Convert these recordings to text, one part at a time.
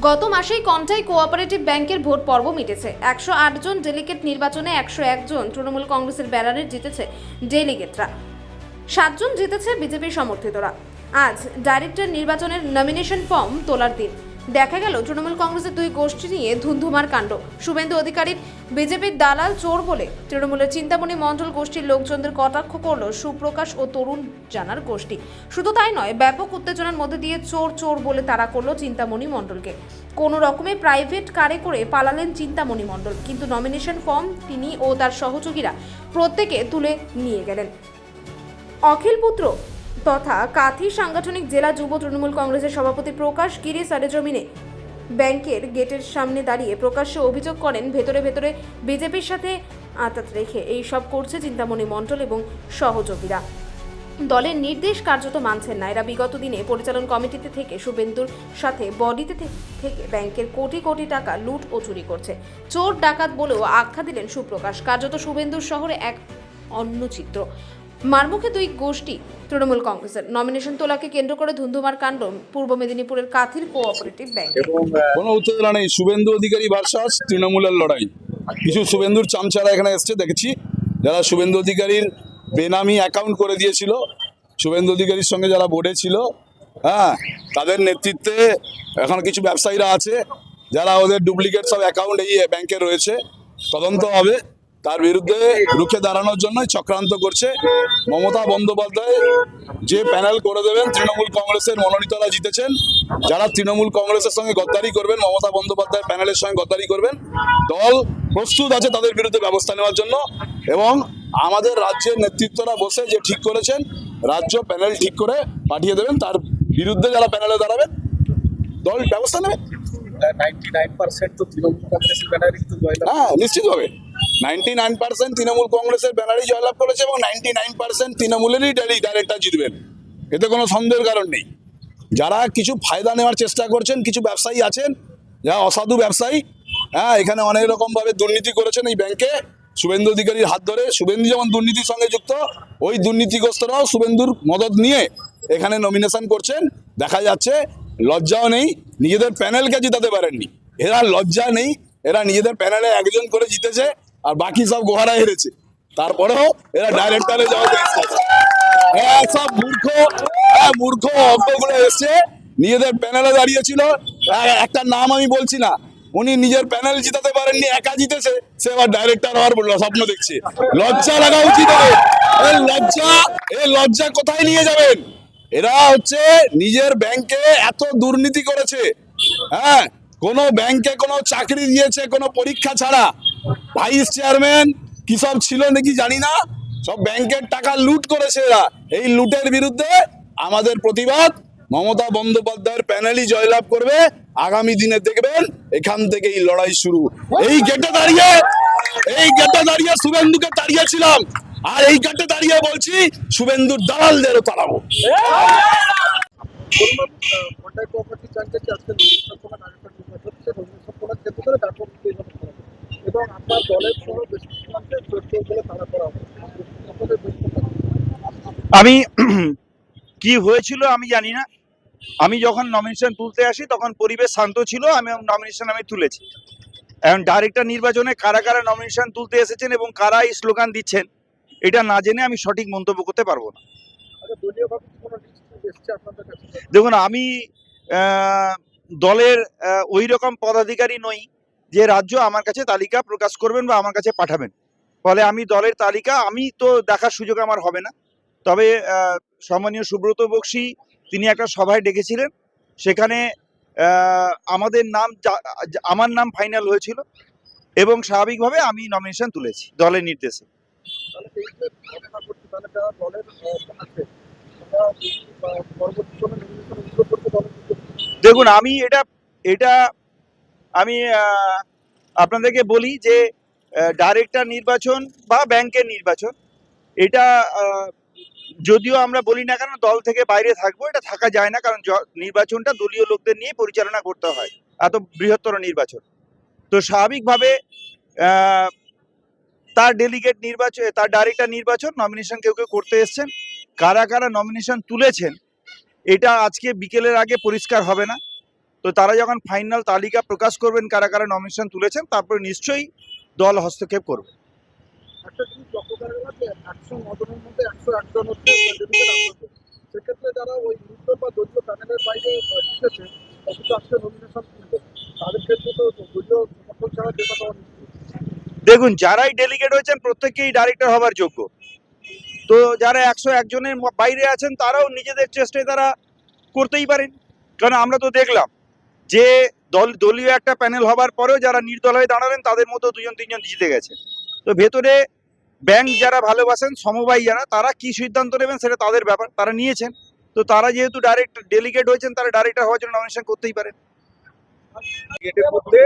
গত মাসেই কন্টাই কোঅপারেটিভ ব্যাংকের ভোট পর্ব মিটেছে। একশো জন ডেলিগেট নির্বাচনে একশো একজন তৃণমূল কংগ্রেসের ব্যানারে জিতেছে ডেলিগেটরা। সাতজন জিতেছে বিজেপি সমর্থিতরা। আজ ডাইরেক্টর নির্বাচনের নমিনেশন ফর্ম তোলার দিন। দেখা গেল, তৃণমূল কংগ্রেসের দুই গোষ্ঠী নিয়ে ধুন্ধুমার কাণ্ড। শুভেন্দু অধিকারীর বিজেপির দালাল চোর বলে তৃণমূলের চিন্তামণি মণ্ডল গোষ্ঠীর লোকজনদের কটাক্ষ করল সুপ্রকাশ ও তরুণ জানার গোষ্ঠী। শুধু তাই নয়, ব্যাপক উত্তেজনার মধ্যে দিয়ে চোর চোর বলে তারা করল চিন্তামণি মণ্ডলকে। কোনো রকমে প্রাইভেট কারে করে পালালেন চিন্তামণি মণ্ডল, কিন্তু নমিনেশন ফর্ম তিনি ও তার সহযোগীরা প্রত্যেকে তুলে নিয়ে গেলেন। অখিল পুত্র তথা কাথি সাংগঠনিক জেলা যুব তৃণমূল কংগ্রেসের সভাপতি প্রকাশ গিরি সারেজমিনে ব্যাংকের গেটের সামনে দাঁড়িয়ে প্রকাশ্যে অভিযোগ করেন ভেতরে ভেতরে বিজেপির সাথে আঁতাত রেখে। এই সব করছে চিন্তামণি মণ্ডল এবং সহযোগীরা। দলের নির্দেশ কার্যত মানছেন না। এরা বিগত দিনে পরিচালন কমিটিতে থেকে শুভেন্দুর সাথে বডিতে থেকে ব্যাংকের কোটি কোটি টাকা লুট ও চুরি করছে। চোর ডাকাত বলেও আখ্যা দিলেন সুপ্রকাশ। কার্যত শুভেন্দুর শহরে এক অন্য চিত্র। মারমুখে দুই গোষ্ঠী তৃণমূল কংগ্রেসের। নমিনেশন তোলাকে কেন্দ্র করে ধুন্ধুমার কাণ্ড পূর্ব মেদিনীপুরের কাথির কোঅপারেটিভ ব্যাংক কোনো উত্তেজনা নেই। শুভেন্দু অধিকারী ভার্সাস তৃণমূলের লড়াই। কিছু শুভেন্দুর চামচারা এখানে এসছে দেখেছি। যারা শুভেন্দু অধিকারীর বেনামি অ্যাকাউন্ট করে দিয়েছিল শুভেন্দু অধিকারীর সঙ্গে যারা বোর্ডে ছিল হ্যাঁ তাদের নেতৃত্বে এখন কিছু ব্যবসায়ীরা আছে যারা ওদের ডুপ্লিকেট সব অ্যাকাউন্ট এই ব্যাংকে রয়েছে। তদন্ত হবে। তার বিরুদ্ধে রুখে দাঁড়ানোর জন্য চক্রান্ত করছে মমতা বন্দ্যোপাধ্যায়। যে প্যানেল করে দেবেন তৃণমূল কংগ্রেসের মনোনীতরা জিতেছেন। যারা তৃণমূল কংগ্রেসের সঙ্গে গদ্দারি করবেন মমতা বন্দ্যোপাধ্যায় প্যানেলের সঙ্গে গদ্দারি করবেন দল প্রস্তুত আছে তাদের বিরুদ্ধে ব্যবস্থা নেওয়ার জন্য এবং আমাদের রাজ্যের নেতৃত্বরা বসে যে ঠিক করেছেন রাজ্য প্যানেল ঠিক করে পাঠিয়ে দেবেন তার বিরুদ্ধে যারা প্যানেলে দাঁড়াবেন দল ব্যবস্থা নেবে। নাইনটি নাইন পার্সেন্ট তো তৃণমূল কংগ্রেসের ব্যানারে কিন্তু জয়লাভ হ্যাঁ নিশ্চিতভাবে। নাইনটি নাইন পার্সেন্ট তৃণমূল কংগ্রেসের ব্যানারই জয়লাভ করেছে এবং নাইনটি নাইন পার্সেন্ট তৃণমূলেরই ডেলি ডাইরেক্টর জিতবেন। এতে কোনো সন্দেহের কারণ নেই। যারা কিছু ফায়দা নেওয়ার চেষ্টা করছেন, কিছু ব্যবসায়ী আছেন, যারা অসাধু ব্যবসায়ী হ্যাঁ এখানে অনেক রকমভাবে দুর্নীতি করেছেন এই ব্যাংকে শুভেন্দু অধিকারীর হাত ধরে, শুভেন্দু যেমন দুর্নীতির সঙ্গে যুক্ত, ওই দুর্নীতিগ্রস্তরাও শুভেন্দুর মদত নিয়ে এখানে নমিনেশন করছেন। দেখা যাচ্ছে লজ্জাও নেই, নিজেদের প্যানেলকে জিতাতে পারেননি। এরা লজ্জা নেই, এরা নিজেদের প্যানেলে একজন করে জিতেছে। আর বাকি সব গোহারা হেরেছে। তারপরেও এরা ডাইরেক্টরে যাওয়া হ্যাঁ সব মূর্খ। হ্যাঁ মূর্খ অজ্ঞগুলো এসছে। নিজেদের প্যানেলে দাঁড়িয়েছিল। একটা নাম আমি বলছি না। উনি নিজের প্যানেল জিতাতে পারেননি, একা জিতেছে। সে আবার ডাইরেক্টর হওয়ার বলল, স্বপ্ন দেখছে। লজ্জা লাগা উচিত। লজ্জা, এ লজ্জা কোথায় নিয়ে যাবেন? এরা হচ্ছে নিজের ব্যাংকে এত দুর্নীতি করেছে। হ্যাঁ কোনো ব্যাংকে কোনো চাকরি দিয়েছে, কোনো পরীক্ষা ছাড়া। ভাইস চেয়ারম্যান কি সব ছিল নাকি জানি না। সব ব্যাংকের টাকা লুট করেছে এরা। এই লুটের বিরুদ্ধে আমাদের প্রতিবাদ। মমতা বন্দ্যোপাধ্যায়ের প্যানেলই জয়লাভ করবে। আগামী দিনে দেখবেন এখান থেকে এই লড়াই শুরু। এই গেটে দাঁড়িয়ে, এই গেটে দাঁড়িয়ে শুভেন্দুকে তাড়িয়েছিলাম। আর এই গেটে দাঁড়িয়ে বলছি, শুভেন্দুর দালালদেরও তাড়াবো। এবং আপনার দলের সহ তারা করা আমি কি হয়েছিল আমি জানি না। আমি যখন নমিনেশন তুলতে আসি তখন পরিবেশ শান্ত ছিল আমি নমিনেশন আমি তুলেছি। এখন ডাইরেক্টর নির্বাচনে কারা কারা নমিনেশন তুলতে এসেছেন এবং কারা এই স্লোগান দিচ্ছেন এটা না জেনে আমি সঠিক মন্তব্য করতে পারব না। আচ্ছা দেখুন আমি দলের ওই রকম পদাধিকারী নই। যে রাজ্য আমার কাছে তালিকা প্রকাশ করবেন বা আমার কাছে পাঠাবেন। ফলে আমি দলের তালিকা, আমি তো দেখার সুযোগ আমার হবে না। তবে সম্মানীয় সুব্রত বক্সি, তিনি একটা সভায় ডেকেছিলেন। সেখানে আমাদের নাম আমার নাম ফাইনাল হয়েছিল এবং স্বাভাবিকভাবে আমি নমিনেশন তুলেছি দলের নির্দেশে। দেখুন, আমি এটা এটা আমি আপনাদেরকে বলি যে ডাইরেক্টর নির্বাচন বা ব্যাংকের নির্বাচন, এটা যদিও আমরা বলি না কেন দল থেকে বাইরে থাকব, এটা থাকা যায় না, কারণ নির্বাচনটা দলীয় লোকদের নিয়ে পরিচালনা করতে হয়, এত বৃহত্তর নির্বাচন। তো স্বাভাবিকভাবে তার ডেলিগেট নির্বাচন, তার ডাইরেক্টর নির্বাচন নমিনেশন কেউ কেউ করতে এসছেন। কারা কারা নমিনেশন তুলেছেন, এটা আজকে বিকেলের আগে পরিষ্কার হবে না। তো তারা যখন ফাইনাল তালিকা প্রকাশ করবেন কারা কারা নমিনেশন তুলেছেন তারপরে নিশ্চয়ই দল হস্তক্ষেপ করবে। হচ্ছে সেক্ষেত্রে যারা ওই বা দলীয় প্যানেলের বাইরে জিতেছে অথচ আজকে নমিনেশন তাদের ক্ষেত্রে তো দলীয় সমর্থন ছাড়া পাওয়া দেখুন যারাই ডেলিগেট হয়েছেন প্রত্যেকেই ডাইরেক্টর হবার যোগ্য। তো যারা একশো একজনের বাইরে আছেন তারাও নিজেদের চেষ্টায় তারা করতেই পারেন। কারণ আমরা তো দেখলাম যে দল দলীয় একটা প্যানেল হবার পরেও যারা নির্দল হয়ে দাঁড়ালেন তাদের মধ্যে দুজন তিনজন জিতে গেছে। তো ভেতরে ব্যাংক যারা ভালোবাসেন সমবায় যারা তারা কি সিদ্ধান্ত নেবেন সেটা তাদের ব্যাপার তারা নিয়েছেন। তো তারা যেহেতু ডাইরেক্ট ডেলিগেট হয়েছেন তারা ডাইরেক্টর হওয়ার জন্য নমিনেশন করতেই পারেন। গেটের মধ্যে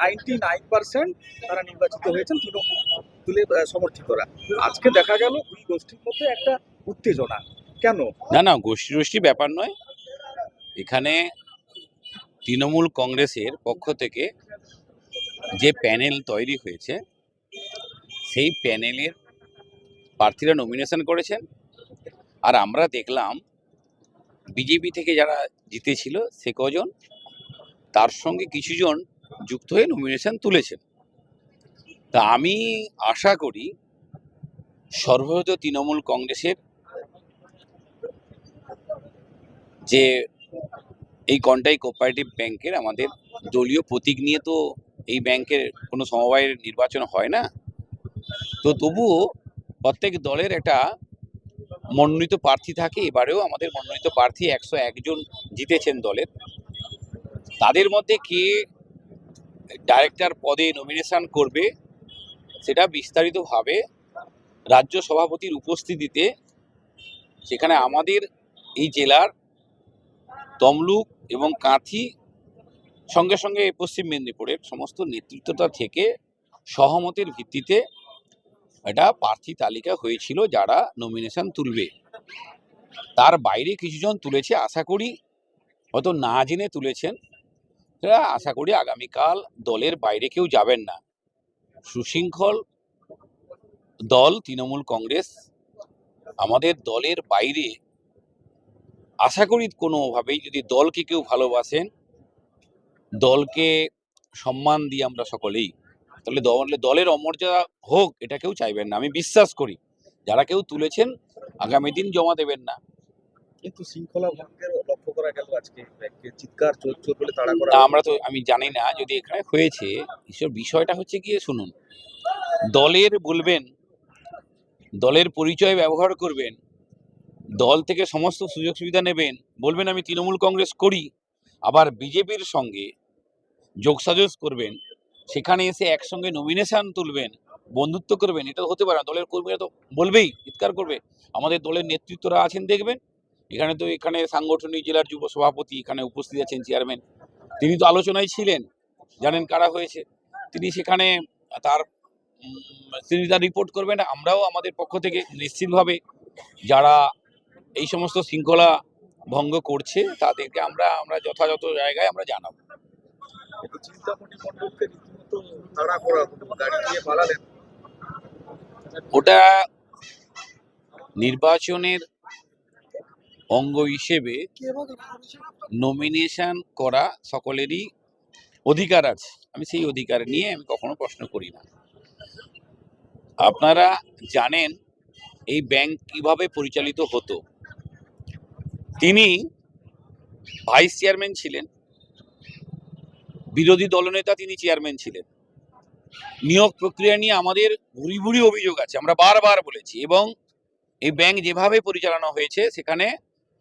নাইনটি নাইন পার্সেন্ট তারা নির্বাচিত হয়েছেন তৃণমূল সমর্থিতরা। আজকে দেখা গেল দুই গোষ্ঠীর মধ্যে একটা উত্তেজনা। কেন? না না গোষ্ঠী গোষ্ঠী ব্যাপার নয়। এখানে তৃণমূল কংগ্রেসের পক্ষ থেকে যে প্যানেল তৈরি হয়েছে, সেই প্যানেলের প্রার্থীরা নমিনেশন করেছেন। আর আমরা দেখলাম বিজেপি থেকে যারা জিতেছিল সে কজন, তার সঙ্গে কিছুজন যুক্ত হয়ে নমিনেশন তুলেছেন। তা আমি আশা করি সর্বভারতীয় তৃণমূল কংগ্রেসের যে এই কন্টাই কোঅপারেটিভ ব্যাংকের আমাদের দলীয় প্রতীক নিয়ে তো এই ব্যাংকের কোনো সমবায়ের নির্বাচন হয় না। তো তবুও প্রত্যেক দলের একটা মনোনীত প্রার্থী থাকে, এবারেও আমাদের মনোনীত প্রার্থী একশো একজন জিতেছেন দলের। তাদের মধ্যে কে ডাইরেক্টর পদে নমিনেশন করবে সেটা বিস্তারিতভাবে রাজ্য সভাপতির উপস্থিতিতে সেখানে আমাদের এই জেলার তমলুক এবং কাঁথি সঙ্গে সঙ্গে পশ্চিম মেদিনীপুরের সমস্ত নেতৃত্বটা থেকে সহমতের ভিত্তিতে একটা প্রার্থী তালিকা হয়েছিল যারা নমিনেশন তুলবে। তার বাইরে কিছুজন তুলেছে, আশা করি হয়তো না জেনে তুলেছেন। সেটা আশা করি আগামীকাল দলের বাইরে কেউ যাবেন না। সুশৃঙ্খল দল, তৃণমূল কংগ্রেস, আমাদের দলের বাইরে আশা করি কোনোভাবেই যদি দলকে কেউ ভালোবাসেন দলকে সম্মান দিই আমরা সকলেই তাহলে দলে দলের অমর্যাদা হোক এটা কেউ চাইবেন না। আমি বিশ্বাস করি যারা কেউ তুলেছেন আগামী দিন জমা দেবেন না। কিন্তু শৃঙ্খলা ভঙ্গের লক্ষ্য করা গেল আজকে। চিৎকার চোর চোর বলে তাড়া করা আমরা তো আমি জানি না যদি এখানে হয়েছে এসব বিষয়টা হচ্ছে গিয়ে শুনুন। দলের বলবেন দলের পরিচয় ব্যবহার করবেন দল থেকে সমস্ত সুযোগ সুবিধা নেবেন, বলবেন আমি তৃণমূল কংগ্রেস করি। আবার বিজেপির সঙ্গে যোগসাজস করবেন, সেখানে এসে একসঙ্গে নমিনেশন তুলবেন, বন্ধুত্ব করবেন, এটা তো হতে পারে না। দলের কর্মীরা তো বলবেই, চিৎকার করবে। আমাদের দলের নেতৃত্বরা আছেন দেখবেন। এখানে তো এখানে সাংগঠনিক জেলার যুব সভাপতি এখানে উপস্থিত আছেন চেয়ারম্যান তিনি তো আলোচনায় ছিলেন, জানেন কারা হয়েছে। তিনি সেখানে তার তিনি তার রিপোর্ট করবেন, আমরাও আমাদের পক্ষ থেকে নিশ্চিতভাবে যারা এই সমস্ত শৃঙ্খলা ভঙ্গ করছে তাদেরকে আমরা আমরা যথাযথ জায়গায় আমরা জানাব। ওটা নির্বাচনের অঙ্গ হিসেবে নমিনেশন করা সকলেরই অধিকার আছে। আমি সেই অধিকার নিয়ে আমি কখনো প্রশ্ন করি না। আপনারা জানেন এই ব্যাংক কীভাবে পরিচালিত হতো? তিনি ভাইস চেয়ারম্যান ছিলেন। বিরোধী দলনেতা তিনি চেয়ারম্যান ছিলেন। নিয়োগ প্রক্রিয়া নিয়ে আমাদের ভুরি ভুরি অভিযোগ আছে, আমরা বারবার বলেছি এবং এই ব্যাংক যেভাবে পরিচালনা হয়েছে, সেখানে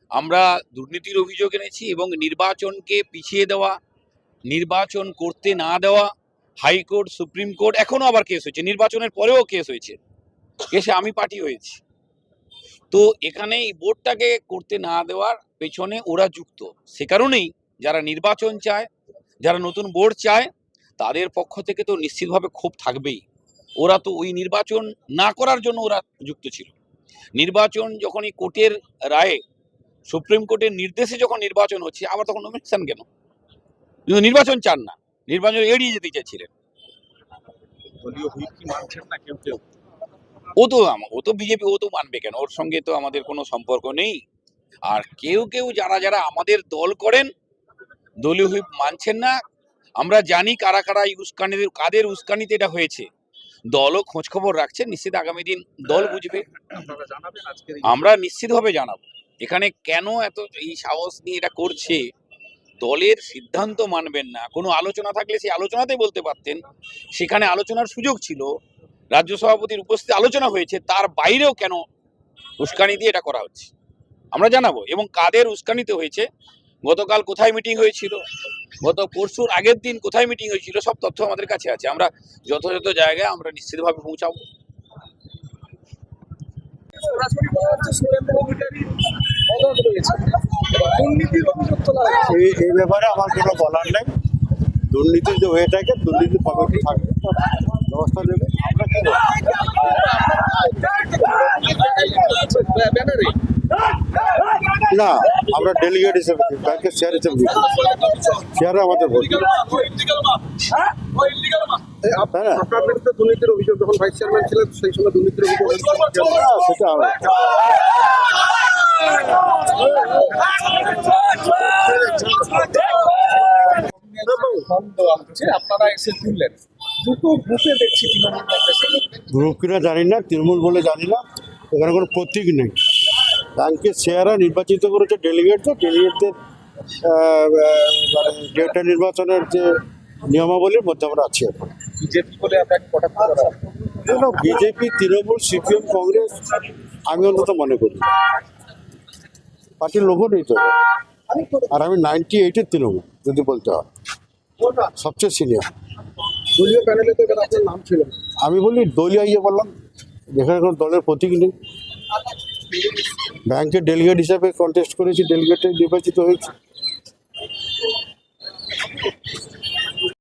আমরা দুর্নীতির অভিযোগ এনেছি এবং নির্বাচনকে পিছিয়ে দেওয়া, নির্বাচন করতে না দেওয়া, হাইকোর্ট, সুপ্রিম কোর্ট, এখনও আবার কেস হয়েছে। নির্বাচনের পরেও কেস হয়েছে। কেসে আমি পার্টি হয়েছি। তো এখানে এই বোর্ডটাকে করতে না দেওয়ার পেছনে ওরা যুক্ত। সে কারণেই যারা নির্বাচন চায়, যারা নতুন বোর্ড চায়, তাদের পক্ষ থেকে তো নিশ্চিতভাবে ক্ষোভ থাকবেই। ওরা তো ওই নির্বাচন না করার জন্য ওরা যুক্ত ছিল। নির্বাচন যখনই কোর্টের রায়ে, সুপ্রিম কোর্টের নির্দেশে যখন নির্বাচন হচ্ছে, আবার তখন নমিনেশন কেন? কিন্তু নির্বাচন চান না। নির্বাচন এড়িয়ে যেতে চাইছিলেন। ও তো ও তো বিজেপি ও তো মানবে কেন? ওর সঙ্গে তো আমাদের কোনো সম্পর্ক নেই। আর কেউ কেউ যারা যারা আমাদের দল করেন, দলীয় হুইপ মানছেন না, আমরা জানি কারা কারা উস্কানিতে, কাদের উস্কানিতে এটা হয়েছে। দলও খোঁজ খবর রাখছে, নিশ্চিত আগামী দিন দল বুঝবে। আমরা নিশ্চিতভাবে জানাব। এখানে কেন এত এই সাহস নিয়ে এটা করছে? দলের সিদ্ধান্ত মানবেন না। কোনো আলোচনা থাকলে সেই আলোচনাতেই বলতে পারতেন। সেখানে আলোচনার সুযোগ ছিল। রাজ্য সভাপতির উপস্থিতি আলোচনা হয়েছে তার বাইরেও কেন উস্কানি দিয়ে এটা করা হচ্ছে? আমরা জানাব এবং কাদের উস্কানিতে হয়েছে? গতকাল কোথায় মিটিং হয়েছিল? গত পরশুর আগের দিন কোথায় মিটিং হয়েছিল? সব তথ্য আমাদের কাছে আছে। আমরা যথাযথ জায়গায় আমরা নিশ্চিতভাবে পৌঁছাবো। এই এই ব্যাপারে আমার কোনো বলার নেই। দুর্নীতি যে হয়ে থাকে দুর্নীতি কমিটি থাকবে। ব্যবস্থা নেবে? না আমরা ডেলিগেট হিসেবে ব্যাংকের শেয়ার হিসেবে শেয়ারে আমাদের ভোট আপনার দুর্নীতির অভিযোগ যখন ভাইস চেয়ারম্যান ছিলেন সেই সময় দুর্নীতির অভিযোগ না, সেটা। আপনারা এসে তুললেন। দুটো গ্রুপে দেখছি তৃণমূল কংগ্রেসের গ্রুপ কিনা জানি না তৃণমূল বলে জানি না। এখানে কোনো প্রতীক নেই। ব্যাংকের শেয়াররা নির্বাচিত করেছে ডেলিগেট তো ডেলিগেটদের মানে ডেটা নির্বাচনের যে নিয়মাবলীর মধ্যে আমরা আছি এখন। বিজেপি বলে আপনাকে কটাক্ষ করা বিজেপি তৃণমূল সিপিএম কংগ্রেস আমি অন্তত মনে করি। পার্টির লোকও নেই তো। আর আমি নাইনটি এইটের তৃণমূল যদি বলতে হয়। সবচেয়ে সিনিয়র দলীয় প্যানেলে তো এবার আপনার নাম ছিল। আমি বলি দলীয় ইয়ে বললাম যেখানে কোনো দলের প্রতীক নেই। ব্যাংকের ডেলিগেট হিসাবে কন্টেস্ট করেছি ডেলিগেটে নির্বাচিত হয়েছে।